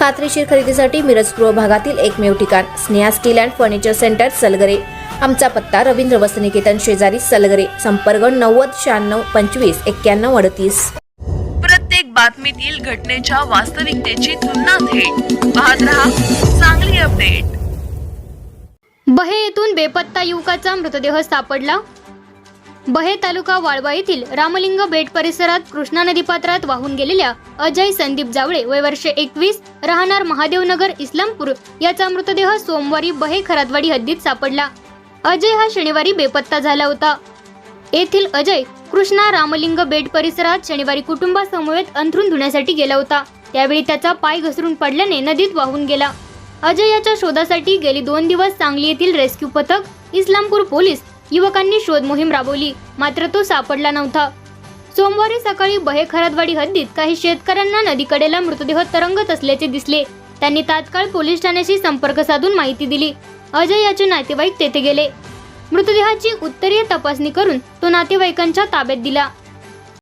खात्रीशीर खरेदीसाठी मिरज पूर्व भागातील एकमेव ठिकाण Sneha steel and furniture centre Salgare. आमचा पत्ता रवींद्र वसनिकेतन शेजारी सलगरे संपर्क नव्वद शहाण्णव पंचवीस एक्क्याण्णव अडतीस. प्रत्येक बातमीतील घटनेच्या वास्तविकतेची तुलना थेट. पाहत रहा चांगली अपडेट. बहे येथून बेपत्ता युवकाचा मृतदेह सापडला. बहे तालुका वाळवा येथील रामलिंग बेट परिसरात कृष्णा नदीपात्रात वाहून गेलेल्या अजय संदीप जावळे वय वर्ष एकवीस राहणार महादेवनगर इस्लामपूर याचा मृतदेह सोमवारी बहे खरातवाडी हद्दीत सापडला. अजय हा शनिवारी बेपत्ता झाला होता. येथील अजय कृष्णा रामलिंग बेट परिसरात शनिवारी कुटुंबासमवेत अंथरूण धुण्यासाठी गेला होता. त्यावेळी त्याचा पाय घसरून पडल्याने नदीत वाहून गेला. अजय याच्या शोधासाठी गेली दोन दिवस सांगली येथील रेस्क्यू पथक इस्लामपूर पोलीस युवकांनी शोध मोहीम राबवली. मात्र तो सापडला नव्हता. सोमवारी सकाळी बहे खरादवाडी हद्दीत काही शेतकऱ्यांना नदीकडेला मृतदेह तरंगत असल्याचे दिसले. त्यांनी तात्काळ पोलीस ठाण्याशी संपर्क साधून माहिती दिली. अजय याचे नातेवाईक तेथे गेले. मृतदेहाची उत्तरीय तपासणी करून तो नातेवाईकांच्या ताब्यात दिला.